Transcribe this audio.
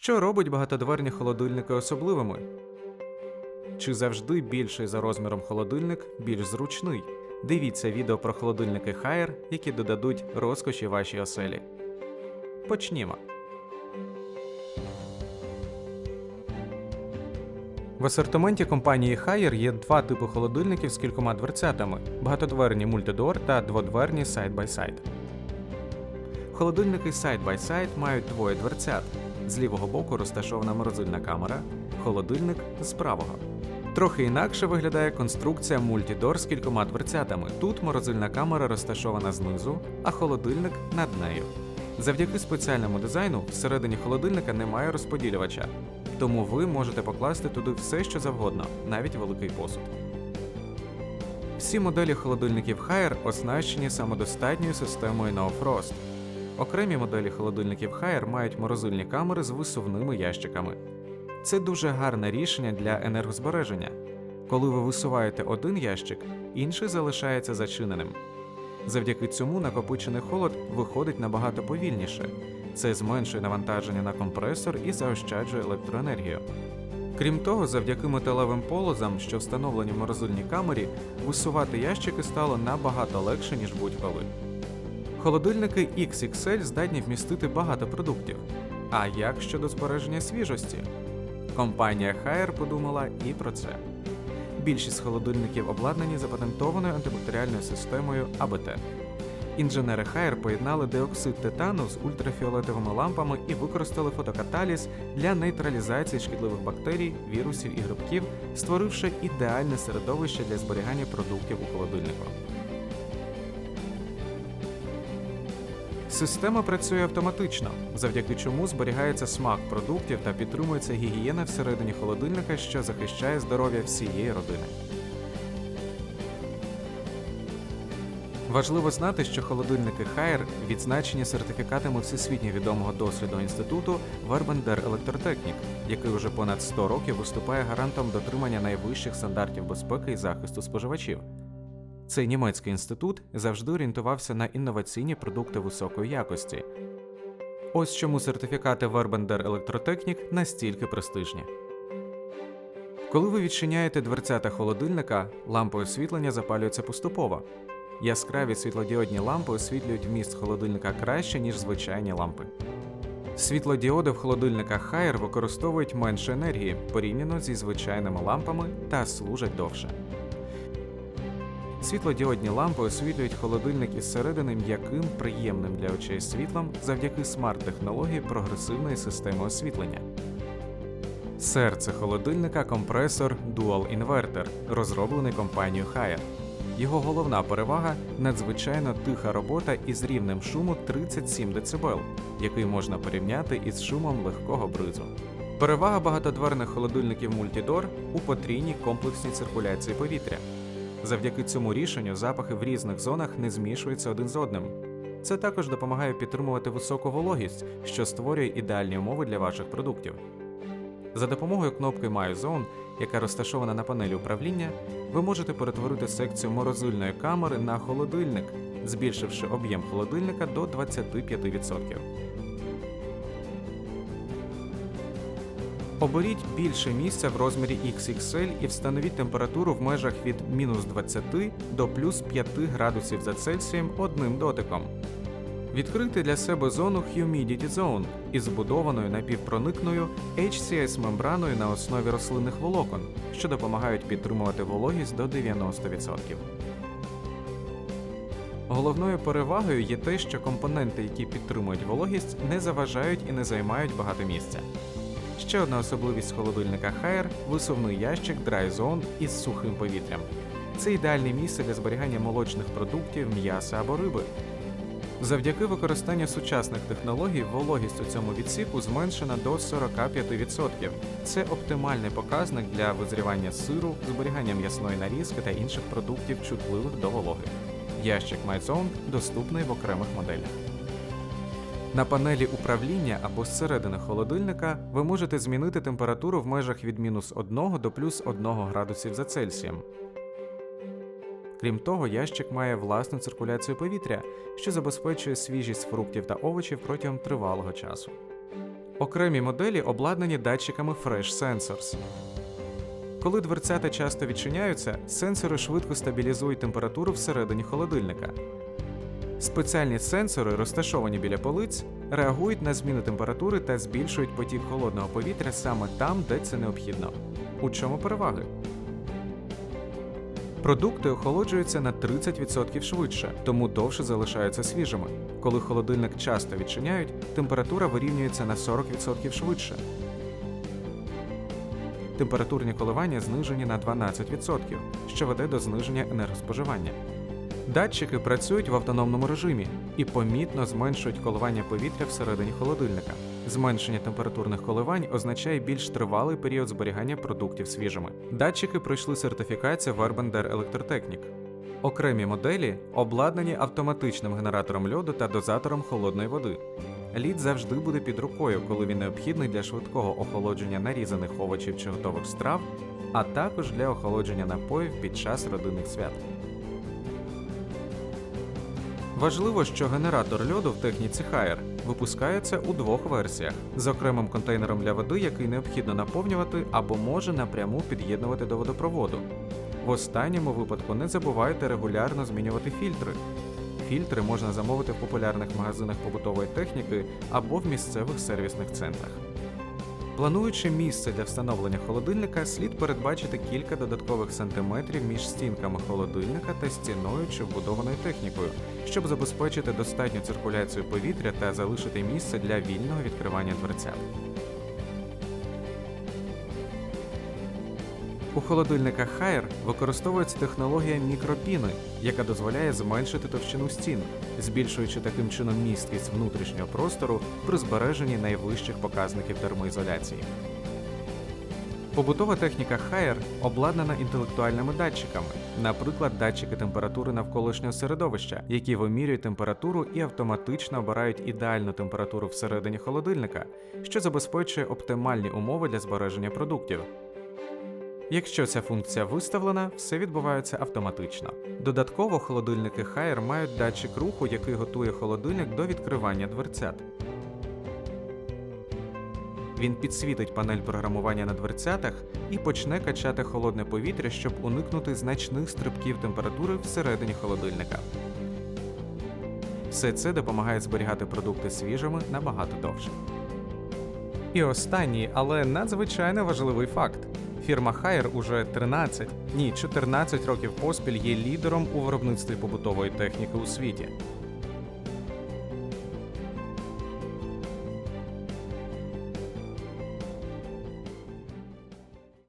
Що робить багатодверні холодильники особливими? Чи завжди більший за розміром холодильник більш зручний? Дивіться відео про холодильники Haier, які додадуть розкоші вашій оселі. Почнімо. В асортименті компанії Haier є два типи холодильників з кількома дверцятами: багатодверні мультидор та дводверні сайд-бай-сайд. Холодильники сайд-бай-сайд мають двоє дверцят. З лівого боку розташована морозильна камера, холодильник з правого. Трохи інакше виглядає конструкція мультідор з кількома дверцятами. Тут морозильна камера розташована знизу, а холодильник над нею. Завдяки спеціальному дизайну всередині холодильника немає розподілювача, тому ви можете покласти туди все, що завгодно, навіть великий посуд. Всі моделі холодильників Haier оснащені самодостатньою системою No Frost. Окремі моделі холодильників Haier мають морозильні камери з висувними ящиками. Це дуже гарне рішення для енергозбереження. Коли ви висуваєте один ящик, інший залишається зачиненим. Завдяки цьому накопичений холод виходить набагато повільніше. Це зменшує навантаження на компресор і заощаджує електроенергію. Крім того, завдяки металевим полозам, що встановлені в морозильній камері, висувати ящики стало набагато легше, ніж будь-коли. Холодильники XXL здатні вмістити багато продуктів. А як щодо збереження свіжості? Компанія Haier подумала і про це. Більшість холодильників обладнані запатентованою антибактеріальною системою АБТ. Інженери Haier поєднали диоксид титану з ультрафіолетовими лампами і використали фотокаталіз для нейтралізації шкідливих бактерій, вірусів і грибків, створивши ідеальне середовище для зберігання продуктів у холодильнику. Система працює автоматично, завдяки чому зберігається смак продуктів та підтримується гігієна всередині холодильника, що захищає здоров'я всієї родини. Важливо знати, що холодильники Haier відзначені сертифікатами всесвітньо відомого дослідного інституту Вербендер Електротехнік, який уже понад 100 років виступає гарантом дотримання найвищих стандартів безпеки і захисту споживачів. Цей німецький інститут завжди орієнтувався на інноваційні продукти високої якості. Ось чому сертифікати Вербендер Електротехнік настільки престижні. Коли ви відчиняєте дверцята холодильника, лампи освітлення запалюються поступово. Яскраві світлодіодні лампи освітлюють вміст холодильника краще, ніж звичайні лампи. Світлодіоди в холодильниках Haier використовують менше енергії порівняно зі звичайними лампами та служать довше. Світлодіодні лампи освітлюють холодильник із середини м'яким, приємним для очей світлом завдяки смарт-технології прогресивної системи освітлення. Серце холодильника компресор Dual Inverter, розроблений компанією Haier. Його головна перевага надзвичайно тиха робота із рівнем шуму 37 дБ, який можна порівняти із шумом легкого бризу. Перевага багатодверних холодильників Multidor у потрійній комплексній циркуляції повітря. Завдяки цьому рішенню запахи в різних зонах не змішуються один з одним. Це також допомагає підтримувати високу вологість, що створює ідеальні умови для ваших продуктів. За допомогою кнопки My Zone, яка розташована на панелі управління, ви можете перетворити секцію морозильної камери на холодильник, збільшивши об'єм холодильника до 25%. Оберіть більше місця в розмірі XXL і встановіть температуру в межах від мінус 20 до плюс 5 градусів за Цельсієм одним дотиком. Відкрити для себе зону Humidity Zone із збудованою напівпроникною HCS мембраною на основі рослинних волокон, що допомагають підтримувати вологість до 90%. Головною перевагою є те, що компоненти, які підтримують вологість, не заважають і не займають багато місця. Ще одна особливість холодильника Haier – висувний ящик Zone із сухим повітрям. Це ідеальне місце для зберігання молочних продуктів, м'яса або риби. Завдяки використанню сучасних технологій вологість у цьому відсіку зменшена до 45%. Це оптимальний показник для визрівання сиру, зберігання м'ясної нарізки та інших продуктів, чутливих до вологи. Ящик MyZone доступний в окремих моделях. На панелі управління або зсередини холодильника ви можете змінити температуру в межах від мінус 1 до плюс 1 градусів за Цельсієм. Крім того, ящик має власну циркуляцію повітря, що забезпечує свіжість фруктів та овочів протягом тривалого часу. Окремі моделі обладнані датчиками Fresh Sensors. Коли дверцята часто відчиняються, сенсори швидко стабілізують температуру всередині холодильника. Спеціальні сенсори, розташовані біля полиць, реагують на зміну температури та збільшують потік холодного повітря саме там, де це необхідно. У чому переваги? Продукти охолоджуються на 30% швидше, тому довше залишаються свіжими. Коли холодильник часто відчиняють, температура вирівнюється на 40% швидше. Температурні коливання знижені на 12%, що веде до зниження енергоспоживання. Датчики працюють в автономному режимі і помітно зменшують коливання повітря всередині холодильника. Зменшення температурних коливань означає більш тривалий період зберігання продуктів свіжими. Датчики пройшли сертифікацію в Urban Dare Electrotechnic. Окремі моделі обладнані автоматичним генератором льоду та дозатором холодної води. Лід завжди буде під рукою, коли він необхідний для швидкого охолодження нарізаних овочів чи готових страв, а також для охолодження напоїв під час родинних свят. Важливо, що генератор льоду в техніці Haier випускається у двох версіях з окремим контейнером для води, який необхідно наповнювати або може напряму під'єднувати до водопроводу. В останньому випадку не забувайте регулярно змінювати фільтри. Фільтри можна замовити в популярних магазинах побутової техніки або в місцевих сервісних центрах. Плануючи місце для встановлення холодильника, слід передбачити кілька додаткових сантиметрів між стінками холодильника та стіною чи вбудованою технікою, щоб забезпечити достатню циркуляцію повітря та залишити місце для вільного відкривання дверцят. У холодильниках Haier використовується технологія мікропіни, яка дозволяє зменшити товщину стін, збільшуючи таким чином місткість внутрішнього простору при збереженні найвищих показників термоізоляції. Побутова техніка Haier обладнана інтелектуальними датчиками, наприклад, датчики температури навколишнього середовища, які вимірюють температуру і автоматично обирають ідеальну температуру всередині холодильника, що забезпечує оптимальні умови для збереження продуктів. Якщо ця функція виставлена, все відбувається автоматично. Додатково холодильники Haier мають датчик руху, який готує холодильник до відкривання дверцят. Він підсвітить панель програмування на дверцятах і почне качати холодне повітря, щоб уникнути значних стрибків температури всередині холодильника. Все це допомагає зберігати продукти свіжими набагато довше. І останній, але надзвичайно важливий факт. Фірма Haier уже 13, ні, 14 років поспіль є лідером у виробництві побутової техніки у світі.